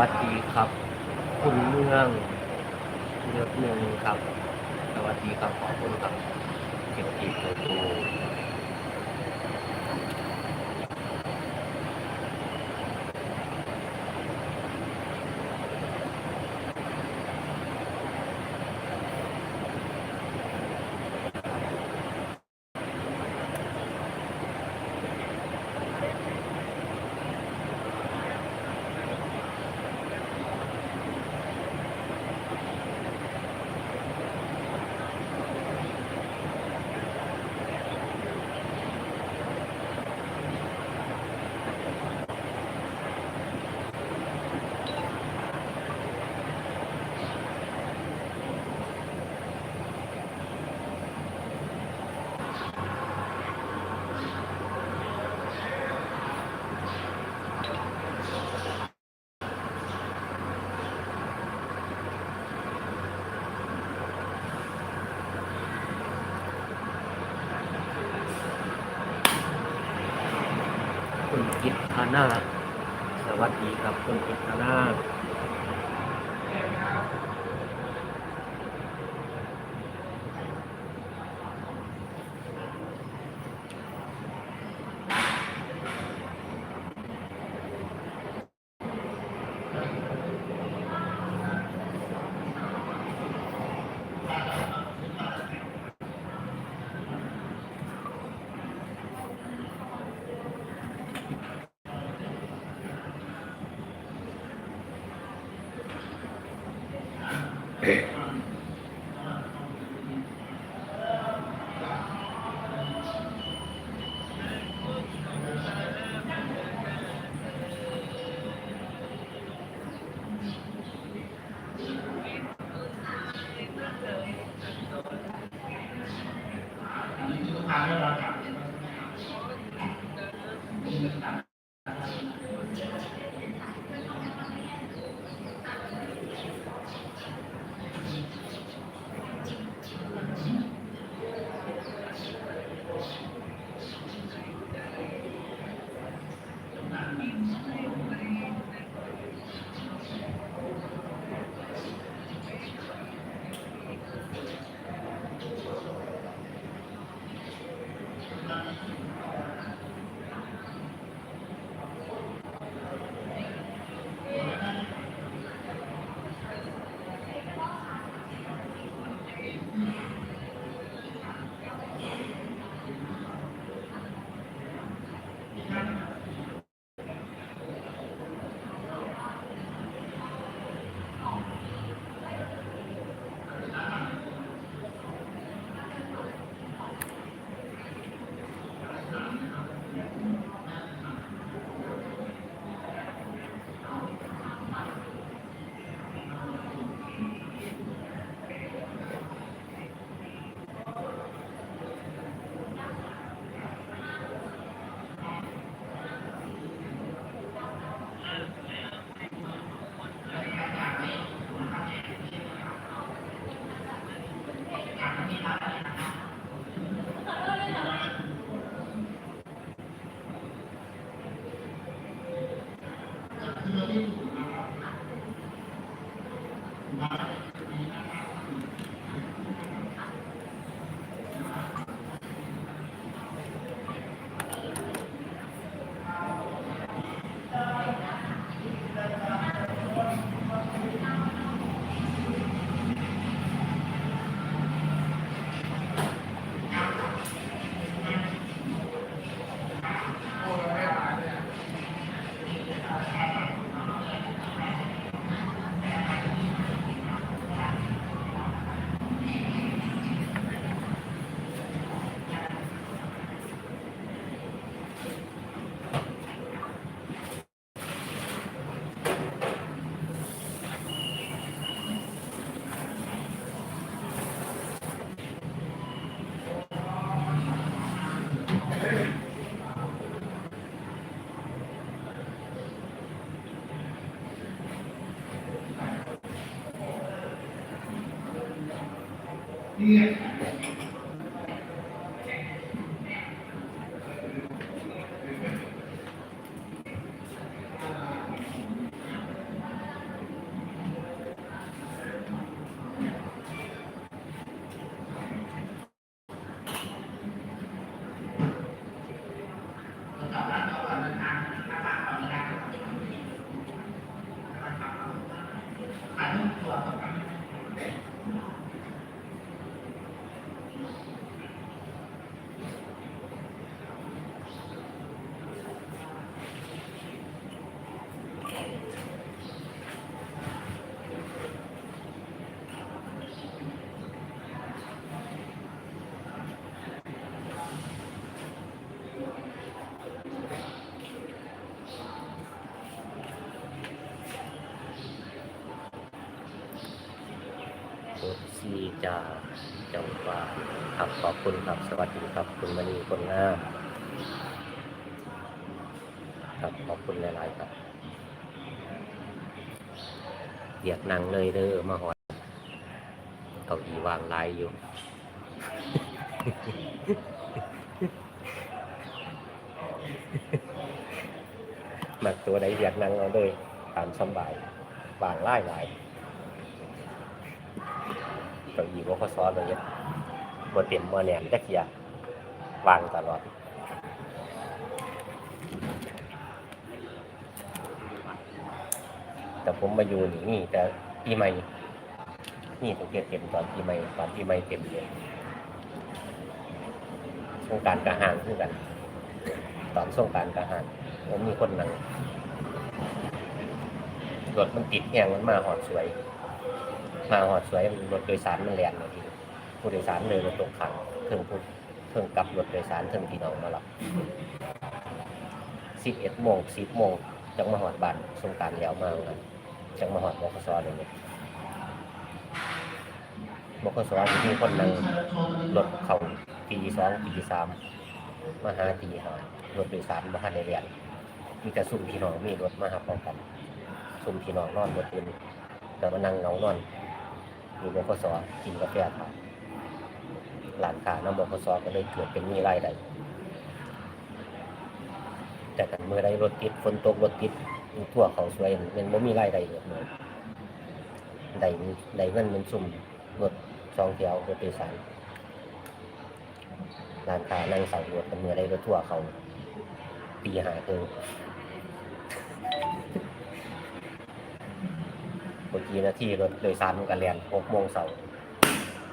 สวัสดีครับ คุณเมืองเลือกเมืองครับ สวัสดีครับขอบคุณครับเกี่ยวกตัวตู คุณกิตธา นา สวัสดีครับคุณกิตธานา เโค ซีจาจังหวาครับขอบคุณครับสวัสดีครับคุณมณีคนงามครับขอบคุณหลาย ๆ ครับเรียกนั่งเลยเด้อมาหอดเก้าอี้วางลายอยู่ มักตัวใดเรียกนั่งเอาเลยตามสบายวางไลายลาย เก้าอี้บ่พอซ้อนเลยเนี่ยบ่เต็มบ่แหนมจักเทียวางตลอดแต่ผมมาอยู่นี่นี่แต่ปีใหม่นี่สังเกตเต็มตอนปีใหม่ตอนปีใหม่เต็มเลยสงกรารกระหางคือกัน ตอนสงกรารกระหางมันมีคนนั่งรถมันติดแหงมันมาหอดสวย มาหอดสวยรถโดยสารมันแล่นมาทีผู้โดยสารเลยรถตกขังเพิ่งผู้เพิ่งกลับรถโดยสารเพิ่งพี่น้องมาหลับสิบเอ็ดโมงสิบโมงจังมาหอดบ้านสงกรารแล้วมากันจังมาหอดบกสเลยเนี่ยบกสมีคนนั่งรถเขาตีสองตีสามมาหาตีหารถโดยสารมาหาในเรียนมีแต่ซุ่มพี่น้องมีรถมาหาพร้อมกันซุ่มพี่น้องนอนรถเป็นแต่มานั่งเหงานอน อยู่บกสกินกาแฟทานหลานค้าน้ำบกสก็เลยเกิดเป็นมีรายได้แต่กันเมื่อได้รถติดฝนตกรถติดทั่วเขาสวยมันไม่มีรายได้เลยได้ได้เงินมันซุ่มรถสองเที่ยวรถโดยสารร้านค้านั่งใส่รถกันเมื่อได้รถทั่วเขาปีหาเอง บางทีนาที่รถโดยสารมันเรียนหกโมงเสาร์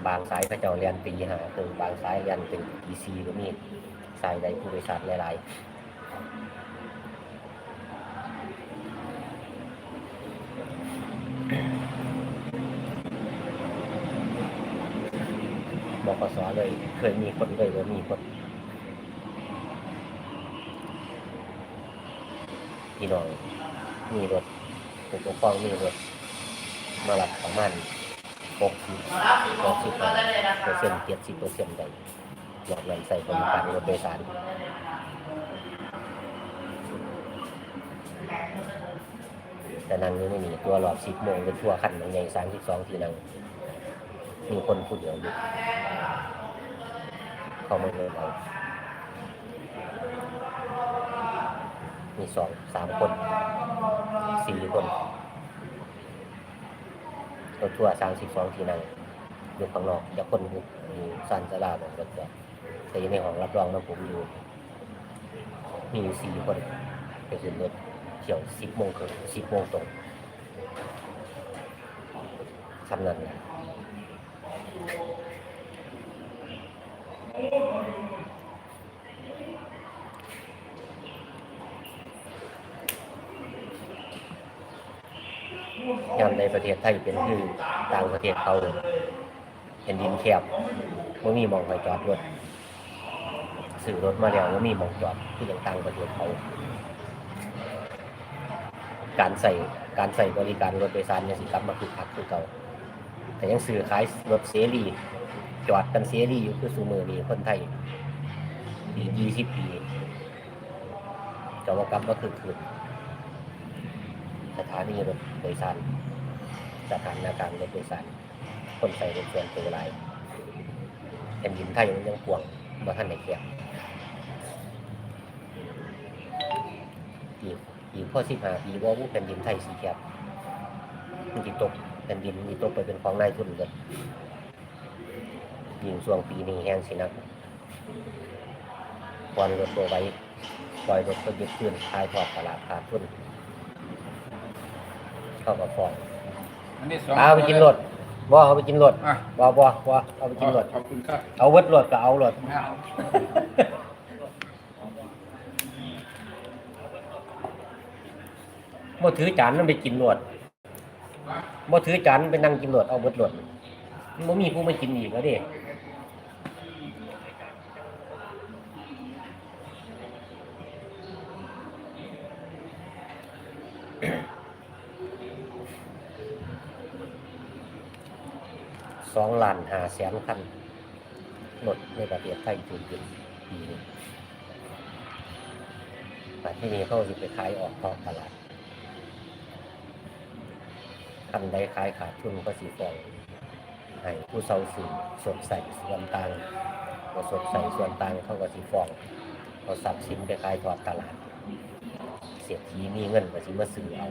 บางสายเขาเจ้าเรียนตีหาถึงบางสายเรียนถึงตีสี่ก็มีสายใดผู้โดยสารหลายๆบกสเลย เคยมีคนเลยว่ามีคนพี่น้องมีรถผู้ปกครองมีรถ มารับประมาณหกสิบหกสิบเปอร์เซ็นต์เจ็ดสิบเปอร์เซ็นต์ได้หลอกเงินใส่บริการรถโดยสารแต่นั่งอยู่ไม่มีตัวรอบสิบโมงรถทัวร์คันใหญ่สามสิบสองทีนั่งมีคนผู้เดียวอยู่เขาไม่เลยเอามีสองสามคนสี่คน รถทัวร์สามสิบสองที่นั่งอยู่ข้างนอกจะคนอยู่สันสลาบอกรถทัวร์แต่อยู่ในห้องรับรองนะผมอยู่ มีอยู่สี่คนไปขึ้นรถเที่ยวสิบโมงครึ่งสิบโมงตรงสำนักนะ ยามในประเทศไทยเป็นคือต่างประเทศเขาเห็นดินแคบไม่มีมองไปจอดรถซื้อรถมาแล้วไม่มีมองจอดคืออย่างต่างประเทศเขา การใส่การใส่บริการรถโดยสารเนี่ยสิกลับมาคือคักคือเก่า แต่ยังซื้อขายรถเสรีจอดกันเสรีอยู่คือสูมือนี่คนไทยปียี่สิบปีจะว่ากลับมาคือคืน สถานีรถโดยสารสถานการรถโดยสารคนใส่รถส่วนตัวหลายแผ่นดินไทยมันยังกวงมาท่านในเขียบอีกอีกพ่อสิบห้าปีว่าแผ่นดินไทยสีแคบมันจิตกแผ่นดินมีตกไปเป็นของนายทุนเลยยิงช่วงปีนี้แห้งสินักปล่อยรถตัวไว้ปล่อยรถก็ยึดขึ้นทายทอดตลาดขาดทุน เข้ากับฟองอันนี้สองเอาไปกินรถบ่เอาไปกินรถอะบ่บ่บ่เอาไปกินรถขอบคุณครับเอาเวิร์ดรถก็เอารถไม่เอาบ่ถือจานมันไปกินรถบ่ถือจานไปนั่งกินรถเอาเวิร์ดรถมันบ่มีผู้มากินอีกแล้วเด้สองล้านห้า แสนคันรถในประเทศไทยถูกยึดปีนี้แต่ที่นี่เขาจะไปขายออกท้องตลาดคันใดขายขาดทุนก็สีฟองให้ผู้เซาสูงสวมใส่ส่วนต่างก็สวมใส่ส่วนต่างเขาก็สีฟองเอาทรัพย์สินไปขายทอดตลาด เสียทีมีเงินก็สิมาซื้อเอา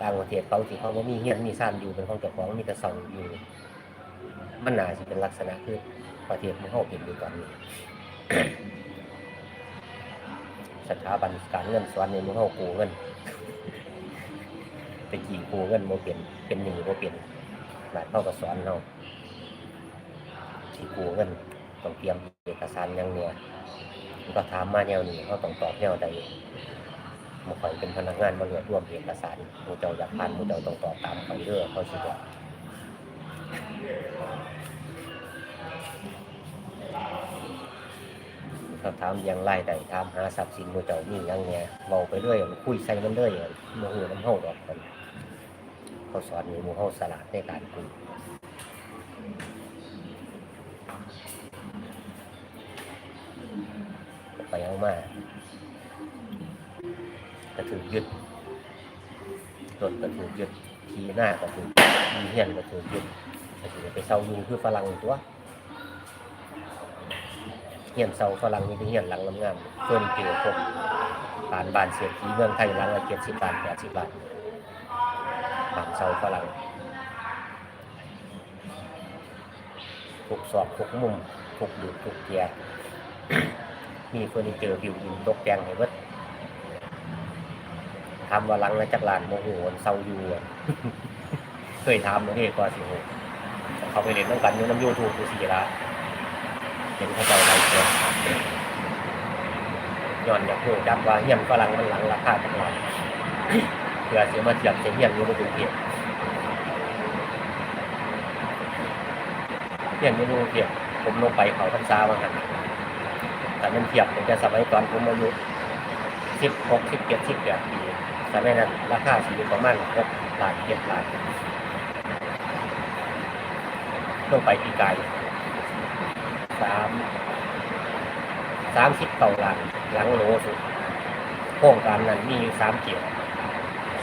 ต่างประเทศเขาที่เขาบ่มีเฮียนมีซ่านอยู่เป็นของเจ้าของมีแต่เสาอยู่ มันน่าสิเป็นลักษณะคือประเทศมันเฮาเป็นอยู่ตอนนี้สถาบันการเงินสวนในมือเฮากู้เงินไปกี่กูเงินโมเปลี่ยนเป็นหนี้โมเปลี่ยนหลายเข้าก็สอนเราที่กูเงินต้องเตรียมเอกสารย่างเนี้ยก็ถามมาแนวนี้เขาต้องตอบแนวใด มาคอยเป็นพนักงานมารวบรวมเอกสารหมูเจ้าอยากผ่านหมูเจ้าต้องตอบตามไปเรื่อเขาสิบอกเขาถามยังไรใดถามหาทรัพย์สินหมูเจ้ามีอยังเนี้ยเบาไปเรื่อยคุยใส่มันเรื่อยโมโหน้ำเฮาดอกคนเขาสอนมีหมูเฮาสลัดในการคุยไปเอามา ก็ถูกยึดรถก็ถูกยึดทีหน้าก็ถูกมีเฮียนก็ถูกยึดก็ถูกไปเซายุงคือฝรั่งตัวเฮียนเซาฝรั่งนี่เป็นเฮียนหลังงามๆเฟิร์นเกลือพวกผ่านบานเสียทีเมืองไทยหลังละเจ็ดสิบบาทแปดสิบบาทปากเสาฝรั่งทุกซอกทุกมุมทุกดูดทุกเกียร์มีเฟอร์นิเจอร์บิวอินตกแต่งให้เบิด ทำว่าหลังแล้วจักรลานโมโหนเศร้าอยู่เคยทำมาเด้ก็สิโหเขาไปเล่นน้ำกันยูน้ำยูทูบกูสีละเห็นเขาเจ้าไรเกินย้อนอยากโหจักว่าเฮียนฝรั่งมันหลังราคาจักรลานเพื่อเสียมาเทียบเสียเฮียนอยู่ในกรุงเทพเฮียนอยู่ในกรุงเทพผมลงไปเขาพรรษาว่างั้นแต่มันเทียบตั้งแต่สมัยตอนผมอายุสิบหกสิบเจ็ดสิบแปดปี สมัยนั้นราคาสีประมาณหกล้านเจ็ดล้านลงไปปีกายสามสามสิบเก้าล้านหลังโลสุดโครงการนั้นมีอยู่สามเกียร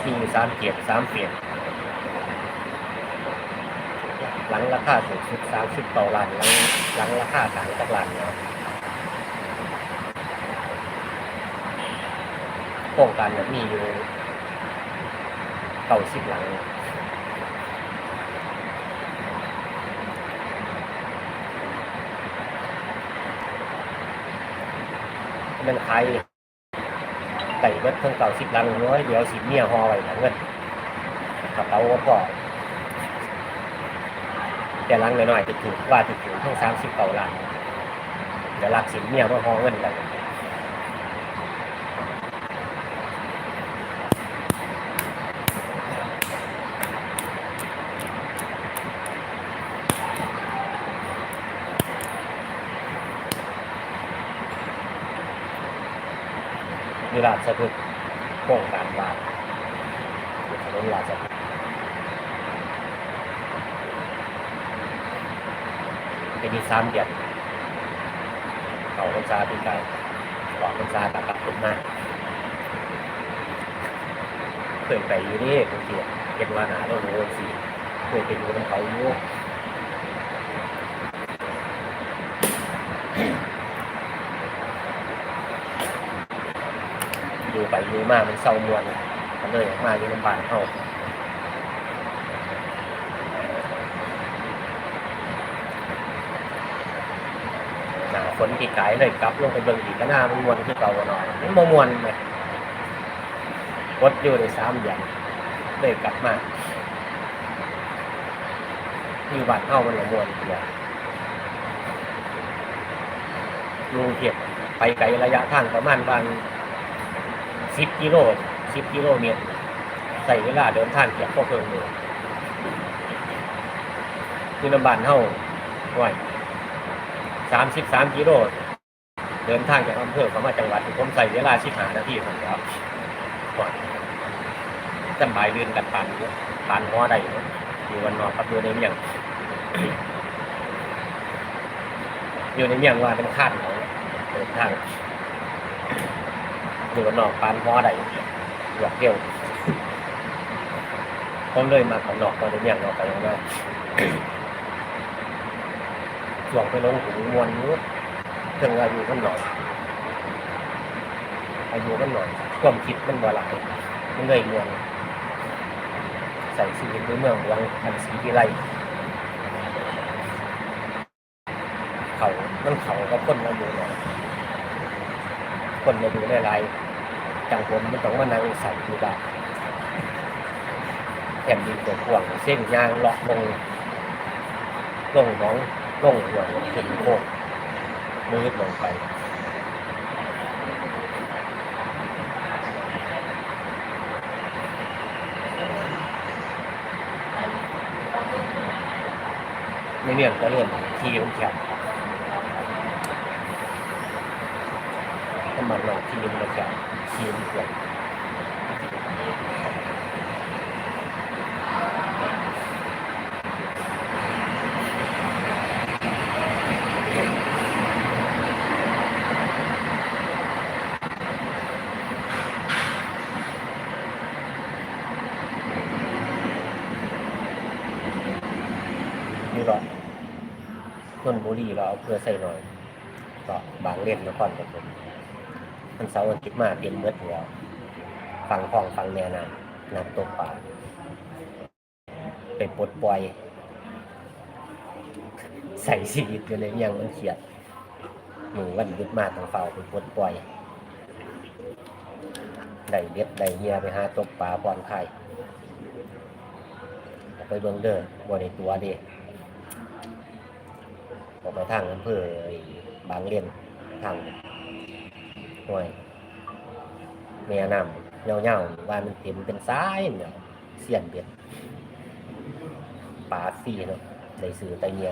มีอยู่สามเกียรสามเปียนหลังราคาสูงสุดสามสิบต่อล้านหลังหลังราคากลางจากล้านะโครงการนี่ยมีอยู่ เก้าสิบหลังมันขายไก่เบิดเพิ่งเก่าสิบลังน้อยเดี๋ยวสิเมียหอไว้หลังเงินกระเป๋าก็พอแต่ลังหน้อยๆจะถูกว่าจะถูกทั้งสามสิบเก่าลังเดี๋ยวลักสิเมียมาหอเงินกัน มีราชสะพึกโครงการวางถนนราชสะพึกเป็นที่สามเดือนเขาพรรษาปีไกายออกพรรษากับกลับขึ้นมาเคยไปอยู่นี่กรุงเทพเป็นวานาโลโนสีเคยไปอยู่น้ำเขาอยู่ อยู่ไปอยู่มามันเศร้ามวนมันเลยออกมาอยู่ลำบากเขาหนาฝนที่ไกลเลยกลับลงไปเบิ่งอีกก็น่ามันมวนคือเก่าหน่อยมันบ่มวนเลยกดอยู่ในสามอย่างเลยกลับมาอยู่บานเฮามันละมวนเดียวลุงเทียบไปไกลระยะทางประมาณบาง สิบกิโลสิบกิโลเมตรใส่เวลาเดินทางเกือบพอเพิ่งเลยคือน้ำบานเฮาห่วยสามสิบสามกิโลเดินทางจากอำเภอเข้ามาจังหวัดผมใส่เวลาชิบหานาทีผมแล้วห่วยจำบายลื่นกันปานปานหัวได้อยู่อยู่วันนอกกับอยู่ในเมียงอยู่ในเมียงว่าเป็นคาดของเดินทาง อยู่วันนอกปานหัวได้หยอกเดียวผมเลยมาของนอกตอนนเมียงออกไปแล้วนะช่วงไปลงหูมวนนู้ถึงอายุมันหน่อยอายุมันหน่อยความคิดมันบ่หลายมันเลยมวนใส่ชีวิตในเมืองหลวงอันสีวิไลเขามันเขาก็คนมาอยู่หน่อยคนมาอยู่หลายๆ จังผมมันต้องมานั่งใส่อยู่บ้านแผ่นดินตัวกว้างเส้นยางเลาะลงลงน้องลงหัวขึ้นโคกมืดลงไปในเรื่องก็เรื่องที่มันแคบถ้ามันลองที่มันแคบ ที่มันแคบนี่หรอกต้นบุรีเราเอาเพื่อใส่หน่อย ก็บางเล่นนครปฐม มันเสาร์อาทิตย์มาเต็มเมื่อหัวฟังห้องฟังแนวน้ำน้ำตกป่าไปปลดปล่อย ใส่ชีวิตอยู่ในเมียงมันเขียดหนูวันยุดมาทางเฝ้าไปปลดปล่อยได้เด็ดได้เงียไปหาตกปลาผ่อนคลายไปเบิ่งเด้อบ่ได้ตัวเด้ออกไปทางอำเภอไอ้บางเลียนทาง หน่อยเม่น้ำเงาๆว่ามันเต็มเป็นซ้ายเนี่ยเสียนเบ็ดปลาซีเนาะใส่สื่อไตเงีย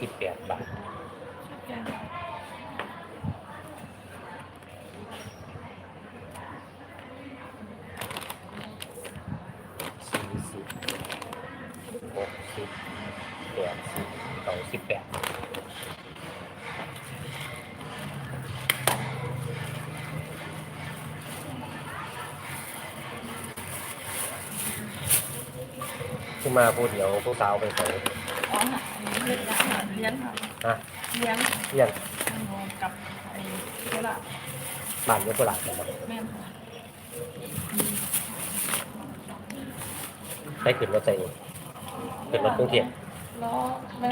สิบแปดบาทสี่สิบหกสิบแปดสิบเก้าสิบแปดขึ้นมาพูดเดี๋ยวผู้สาวไปใส่ เลี้ยงค่ะเลี้ยงค่ะฮะเลี้ยงเรียงกับไอ้โคราชบ้านยุโคราชกันบ่แม่นค่ะได้ขึ้นรถใส่ขึ้นรถกรุงเทพล้อแม่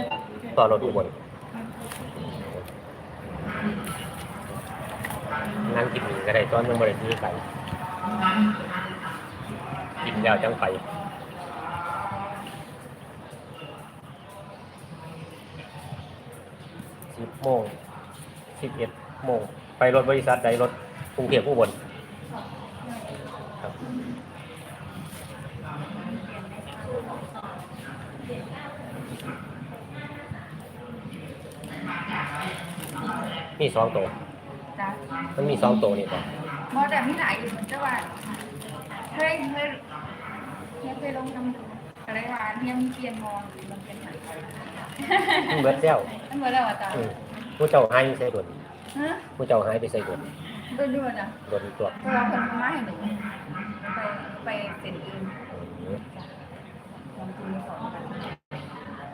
ต่อรถอุบลนั่งกินก็ได้ตอนยังบริสุทธิ์ไก่กินแล้วจังไป โมงสิบเอ็ดโมงไปรถบริษัทใดรถกรุงเทพอุบลครับมีสองตัวจ้ะมันมีสองตัวนี่ป่ะมอแต่มีหลายอยู่เหมือนจะว่าเฮ้ยเฮ้ยเฮ้ยเคยลงทำอะไรวะเฮียมีเปลี่ยนมองมันเป็นไหนมันเบิดแล้วนั่นเมื่อไรวะจ๊ะอืม ผู้เจ้าให้ใส่ด่วนฮะผู้เจ้าให้ไปใส่ด่วนดูดูจ้ะด่วนตัวเพราะว่าคนมาให้หนูไปไปเซ็นเองอืมลงทุนสองพัน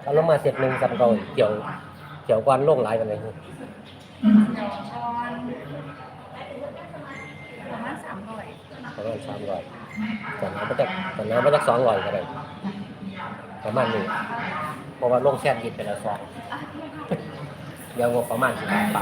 ถ้าลงมาเสร็จหนึ่งสำเก่าเกี่ยวเกี่ยวกวนลงหลายกันเลยเดี๋ยวก่อนประมาณสามร้อยประมาณสามร้อยตอนนั้นก็จะตอนนั้นก็จะสองร้อยก็ได้ประมาณนี้เพราะว่าลงแช่ยิดไปแล้วสอง เดี๋ยวงบประมาณสิบไป